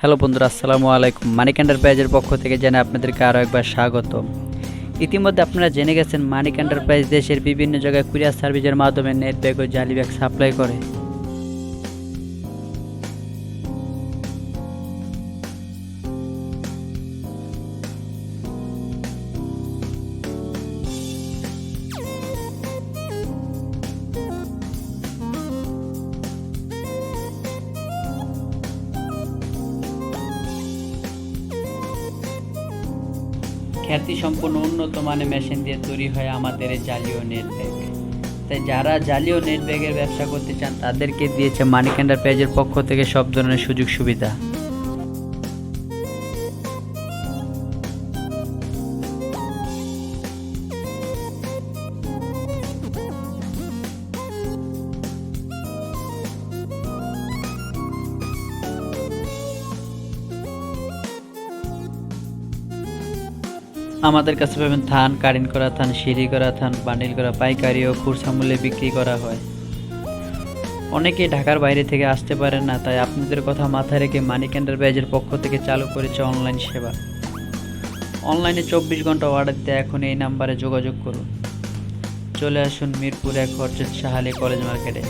Hello বন্ধুরা, আসসালামু আলাইকুম। মানিকান্ডার প্রাইজের পক্ষ থেকে জানাই আপনাদেরকে আরও একবার স্বাগত। ইতিমধ্যে আপনারা জেনে গেছেন, মানিকান্ডার প্রাইজ দেশের বিভিন্ন জায়গায় কুরিয়ার সার্ভিসের মাধ্যমে নেট ব্যাগ ও জালি ব্যাগ সাপ্লাই করে। খ্যাতি সম্পন্ন উন্নত মানের মেশিন দিয়ে তৈরি হয় আমাদের এই জালীয় নেট ব্যাগ। তাই যারা জালীয় নেট ব্যাগের ব্যবসা করতে চান, তাদেরকে দিয়েছে মানিকান্ডার পেজের পক্ষ থেকে সব ধরনের সুযোগ সুবিধা আমাদের কাছে পাবেন থান কারিন করা থান সিঁড়ি করা থান বান্ডিল করা পাইকারি ও খুরসা মূল্যে বিক্রি করা হয়। অনেকেই ঢাকার বাইরে থেকে আসতে পারেন না, তাই আপনাদের কথা মাথায় রেখে মানিক এন্টারপ্রাইজের পক্ষ থেকে চালু করেছে অনলাইন সেবা। অনলাইনে চব্বিশ ঘণ্টা অর্ডার দিতে এখন এই নাম্বারে যোগাযোগ করুন। চলে আসুন মিরপুর এক হরচত শাহালি কলেজ মার্কেটে।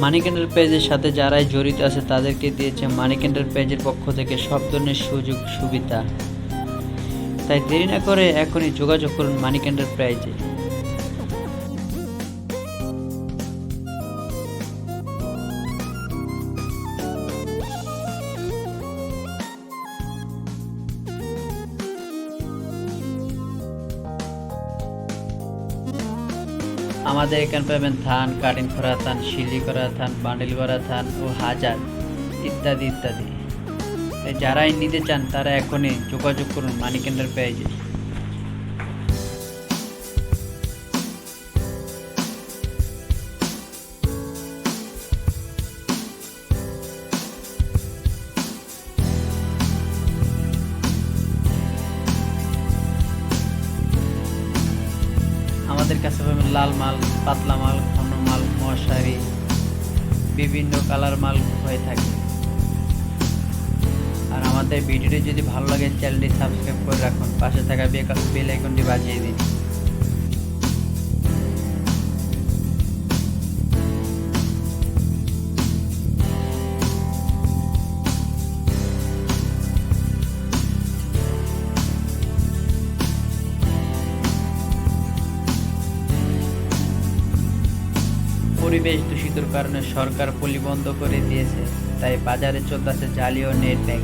মানিক পেজের সাথে যারাই জড়িত আছে, তাদেরকে দিয়েছে মানি ক্যান্ডেল পেজের পক্ষ থেকে সব ধরনের সুযোগ, সুবিধা। তাই দেরি না করে এখনই যোগাযোগ করুন মানি ক্যান্ডেল এন্টারপ্রাইজে আমাদের এখানে পাবেন ধান, কাটিং করা থান শিলি করা থান বান্ডিল করা থান ও হাজার ইত্যাদি ইত্যাদি। যারাই নিতে চান তারা এখনই যোগাযোগ করুন মানিকেন্দ্র পেয়ে আমাদের লাল মাল, পাতলা মাল, ঘন মাল, মশারি, বিভিন্ন কালার মাল হয়ে থাকে। আর আমাদের ভিডিওটি যদি ভালো লাগে, চ্যানেলটি সাবস্ক্রাইব করে রাখুন। পাশে থাকা বেল আইকনটি বাজিয়ে দিন। পরিবেশ দূষিতর কারণে সরকার পলি বন্ধ করে দিয়েছে তাই বাজারে চলতেছে জালীয় নেট ব্যাগ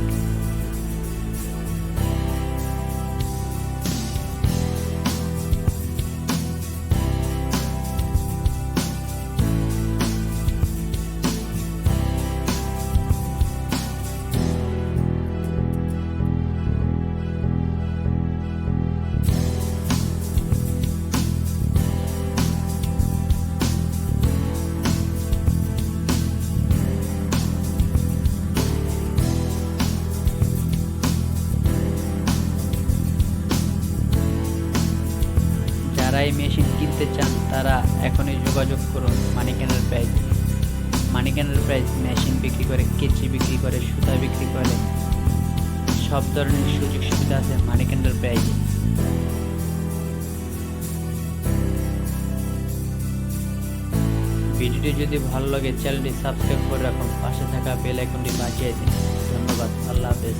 যারা এই মেশিন কিনতে চান, তারা এখনই যোগাযোগ করুন Manik enterprise Manik enterprise machine বিক্রি করে, কেচি বিক্রি করে, সুতা বিক্রি করে, সব ধরনের সুযোগ সুবিধা আছে মানিক এন্টারপ্রাইজে ভিডিওটি যদি ভালো লাগে চ্যানেলটি সাবস্ক্রাইব করে রাখুন। পাশে থাকা বেল আইকনটি বাজিয়ে দিন। ধন্যবাদ। আল্লাহ হাফেজ।